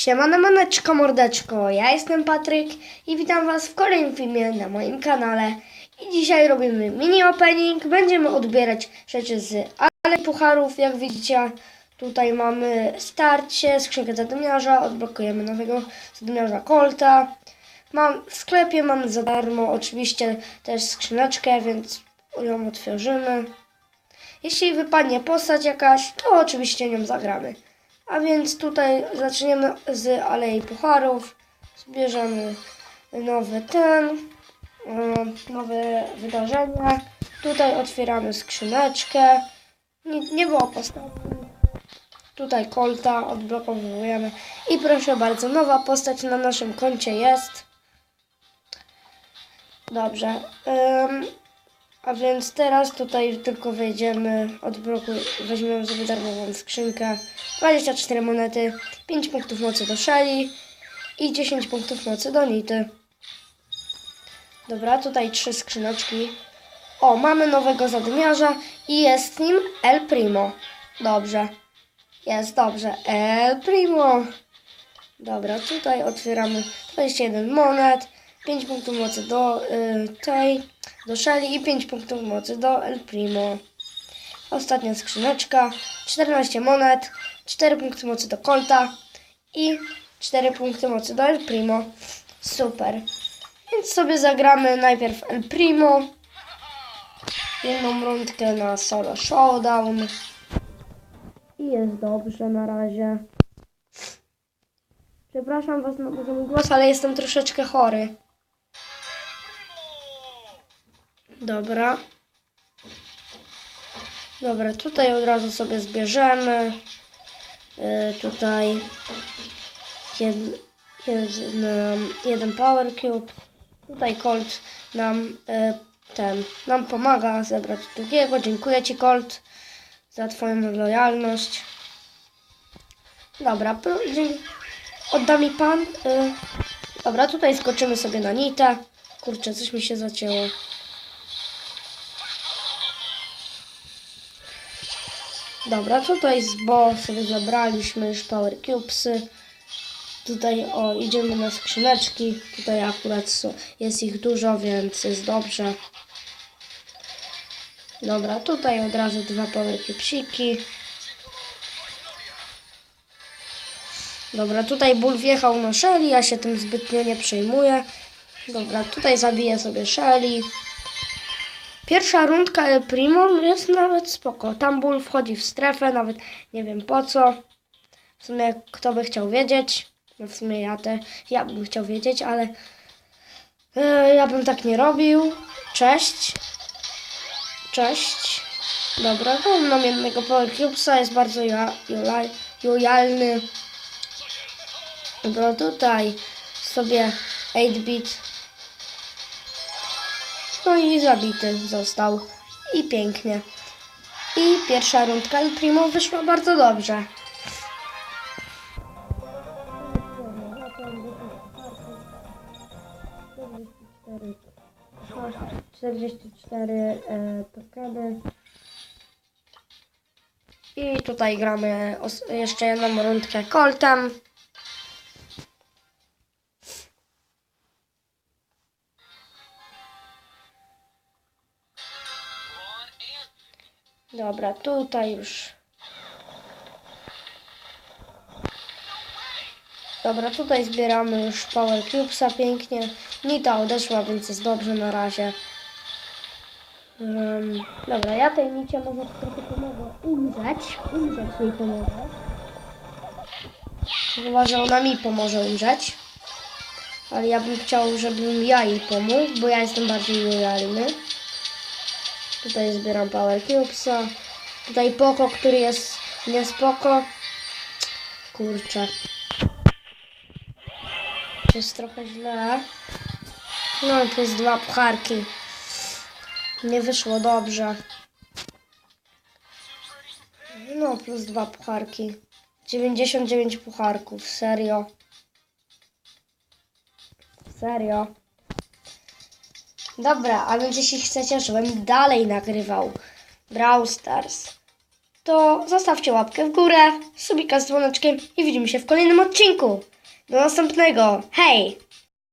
Siemano maneczko mordeczko, ja jestem Patryk i witam was w kolejnym filmie na moim kanale. I dzisiaj robimy mini opening, będziemy odbierać rzeczy z ale pucharów, jak widzicie tutaj mamy starcie, skrzynkę zadymiarza, odblokujemy nowego zadymiarza Colta. Mam, w sklepie mamy za darmo oczywiście też skrzyneczkę, więc ją otworzymy. Jeśli wypadnie postać jakaś, to oczywiście nią zagramy. A więc tutaj zaczniemy z Alei Pucharów. Zbierzemy nowy ten, e, nowe wydarzenia. Tutaj otwieramy skrzyneczkę. Nie, nie było postaci. Tutaj Colta odblokowujemy. I proszę bardzo, nowa postać na naszym koncie jest. Dobrze. Ym, a więc teraz tutaj tylko wejdziemy, odblokuj, weźmiemy sobie darmową skrzynkę. 24 monety, 5 punktów mocy do Shelly i 10 punktów mocy do Nity. Dobra, tutaj trzy skrzyneczki. O, mamy nowego zadymiarza i jest nim El Primo. Dobrze. Jest dobrze. El Primo. Dobra, tutaj otwieramy 21 monet, 5 punktów mocy do y, tej, do Shelly i 5 punktów mocy do El Primo. Ostatnia skrzyneczka, 14 monet, 4 punkty mocy do Colta i 4 punkty mocy do El Primo. Super. Więc sobie zagramy najpierw El Primo, jedną rundkę na solo showdown i jest dobrze na razie. Przepraszam Was na za mój głos, ale jestem troszeczkę chory. Dobra. Dobra, tutaj od razu sobie zbierzemy. Y, tutaj jed, jeden, jeden Power Cube. Tutaj Colt nam y, ten nam pomaga zebrać drugiego. Dziękuję Ci Colt za Twoją lojalność. Dobra, odda mi Pan. Y, dobra, tutaj skoczymy sobie na nitę. Kurczę, coś mi się zacięło. Dobra, tutaj z sobie zabraliśmy już Power Cubesy. Tutaj o, idziemy na skrzyneczki. Tutaj akurat jest ich dużo, więc jest dobrze. Dobra, tutaj od razu dwa Power Cubesiki. Dobra, tutaj ból wjechał na Shelly, ja się tym zbytnio nie przejmuję. Dobra, tutaj zabiję sobie Shelly. Pierwsza rundka El Primo jest nawet spoko. Tam ból wchodzi w strefę, nawet nie wiem po co. W sumie kto by chciał wiedzieć. No w sumie ja te, ja bym chciał wiedzieć, ale e, ja bym tak nie robił. Cześć. Cześć. Dobra, no, mam jednego Power Cubesa, jest bardzo ja- lojalny. Dobra, tutaj sobie 8-bit no i zabity został. I pięknie. I pierwsza rundka El Primo wyszła bardzo dobrze. Czterdzieści cztery pakady. I tutaj gramy jeszcze jedną rundkę Coltem. Dobra, tutaj już. Dobra, tutaj zbieramy już Power Cubesa pięknie. Nita odeszła, więc jest dobrze na razie. Em, dobra, ja tej Nicie może trochę pomogę umrzeć. Umrzeć jej pomogę. Chyba, że ona mi pomoże umrzeć. Ale ja bym chciał, żebym ja jej pomógł, bo ja jestem bardziej lojalny. Tutaj zbieram Power Cubesa. Tutaj Poko, który jest niespoko. Kurczę. Jest trochę źle. No plus dwa pucharki. Nie wyszło dobrze. No plus dwa pucharki. 99 pucharków. Serio. Serio. Dobra, a więc jeśli chcecie, żebym dalej nagrywał Brawl Stars, to zostawcie łapkę w górę, subika z dzwoneczkiem i widzimy się w kolejnym odcinku. Do następnego. Hej!